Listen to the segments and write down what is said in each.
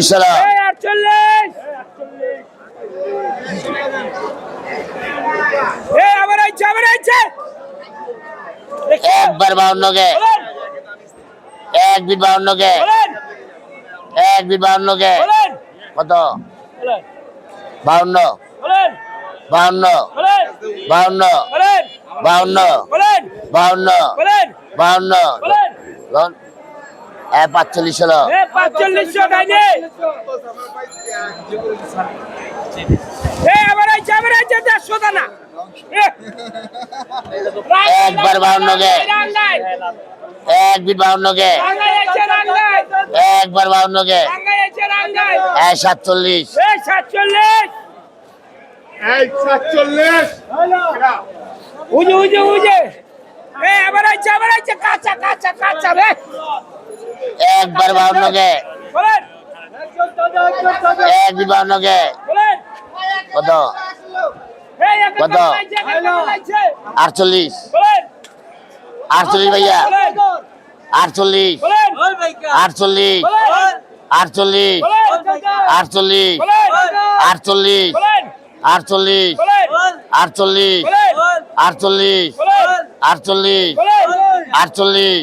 একবার টাকা একবার বাউন্নকে এক বিট বাউন্নকে এক বিট বাউন্নকে কত? বাউন্ন। বাউন্ন। বাউন্ন। বাউন্ন। বাউন্ন। বাউন্ন। হ্যাঁ পাঁচচল্লিশশো দাও পাঁচচল্লিশশো একবার বাউন্নকে এক বিট বাউন্নকে একবার বাউন্নকে হ্যাঁ সাতচল্লিশ। সাতচল্লিশ। সাতচল্লিশ। উজে উজে উজে। এ আবার আইছে আবার আইছে। কাঁচা কাঁচা কাঁচা রে একবার বাউন্ন কে বলেন এক বিট বাউন্ন কে বলেন কত কত? আটচল্লিশ আটচল্লিশ ভাইয়া আটচল্লিশ আটচল্লিশ আটচল্লিশ আটচল্লিশ আটচল্লিশ আটচল্লিশ আটচল্লিশ আটচল্লিশ আটচল্লিশ আটচল্লিশ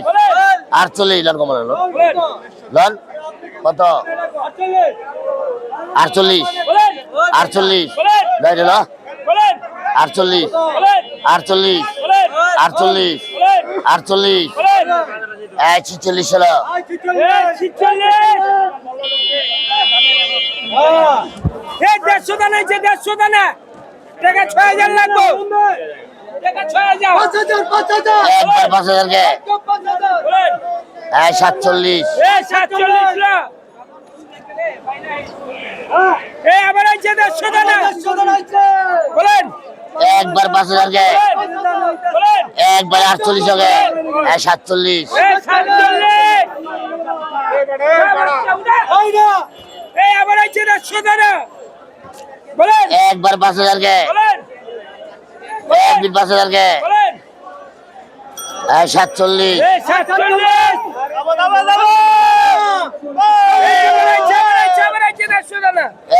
আটচল্লিশ লন কমন হলো। লন, কত? আটচল্লিশ। আটচল্লিশ। লাইট হলো আটচল্লিশ। আটচল্লিশ। আটচল্লিশ। আটচল্লিশ। ছিচল্লিশ হলো। দেড়শো দানা দেড়শো দানা, টাকা ছয় হাজার লাগবে। একবার পাঁচ হাজার। গে হ্যাঁ একবার আটচল্লিশ হবে। সাতচল্লিশ। একবার পাঁচ হাজার কে বলেন। এক দিন পাঁচ হাজার কে বলেন সাতচল্লিশ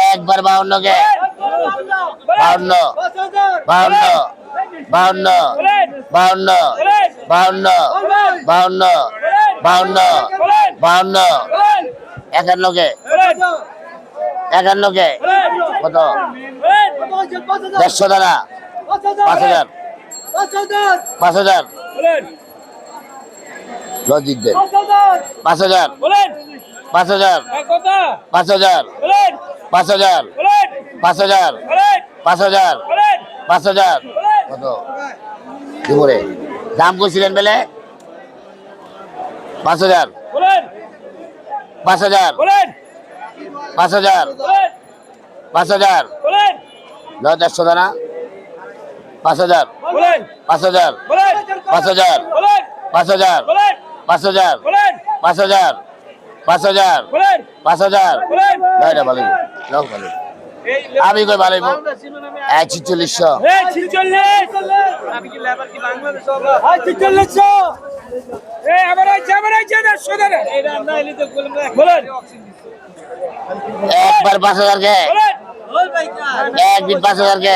একবার বাউন্ন। কে বাউন্ন। বাউন্ন। বাউন্ন। বাউন্ন। বাউন্ন। বাউন্ন বাউন্ন। বাউন্ন একান্ন কে একান্ন কে কত? দেড়শো টাকা পাঁচ হাজার পাঁচ হাজার লজিক দেন পাঁচ হাজার পাঁচ হাজার পাঁচ হাজার পাঁচ হাজার পাঁচ হাজার পাঁচ হাজার পাঁচ হাজার কত কি করে দাম করছিলেন বেলে পাঁচ হাজার পাঁচ হাজার পাঁচ হাজার পাঁচ হাজার ন দেড়শো দানা পাঁচ হাজার পাঁচ হাজার পাঁচ হাজার পাঁচ হাজার পাঁচ হাজার পাঁচ হাজার পাঁচ হাজার পাঁচ হাজার। না ভালো লোক ভালো আমি কই ভালো এক ছিচল্লিশশো। একবার পাঁচ হাজার কে বলেন। এক দিন পাঁচ হাজার কে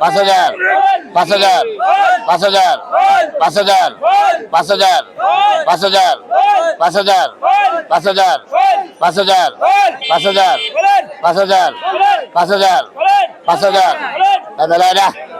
পাঁচ হাজার পাঁচ হাজার পাঁচ হাজার পাঁচ হাজার পাঁচ হাজার পাঁচ হাজার পাঁচ হাজার পাঁচ হাজার পাঁচ হাজার পাঁচ হাজার পাঁচ হাজার পাঁচ হাজার পাঁচ হাজার